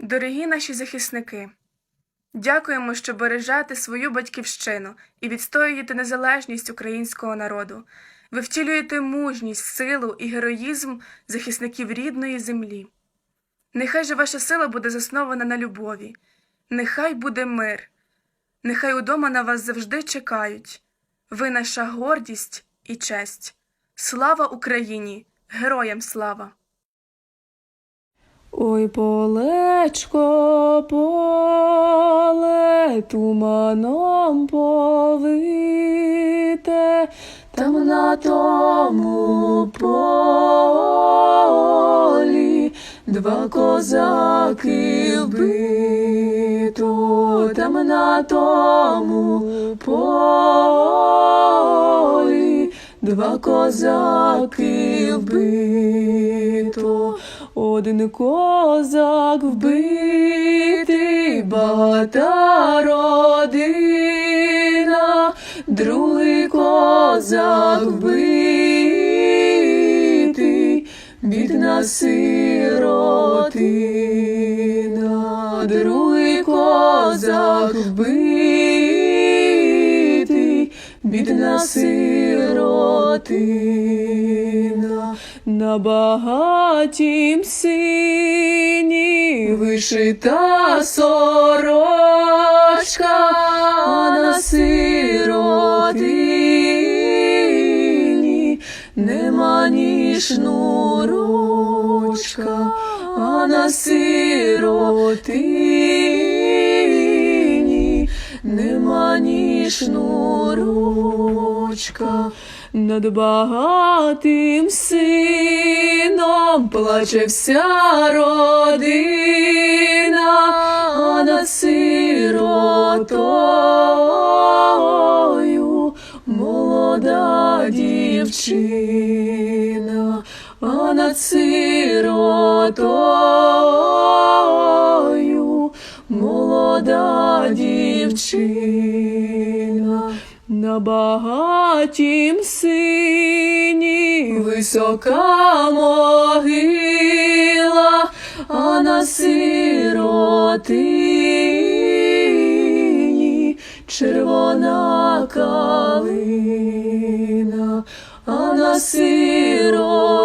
Дорогі наші захисники, дякуємо, що бережете свою батьківщину і відстоюєте незалежність українського народу. Ви втілюєте мужність, силу і героїзм захисників рідної землі. Нехай же ваша сила буде заснована на любові, нехай буде мир, нехай удома на вас завжди чекають. Ви наша гордість і честь. Слава Україні! Героям слава! Ой, полечко, поле, туманом повите, там на тому полі два козаки вбито, там на тому полі два козаки вбито. Один козак вбитий, багата родина, другий козак вбитий, бідна сиротина, другий козак вбитий, бідна сиротина. На багатім сині вишита сорочка, а на сиротині нема ні шнурочка, а на сиротині нема ні шнурочка. Над багатим сином плаче вся родина, а над сиротою молода дівчина, а над сиротою молода дівчина. На багатім сині висока могила, а на сиротині червона калина, а на сиротині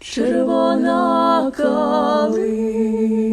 червона калина.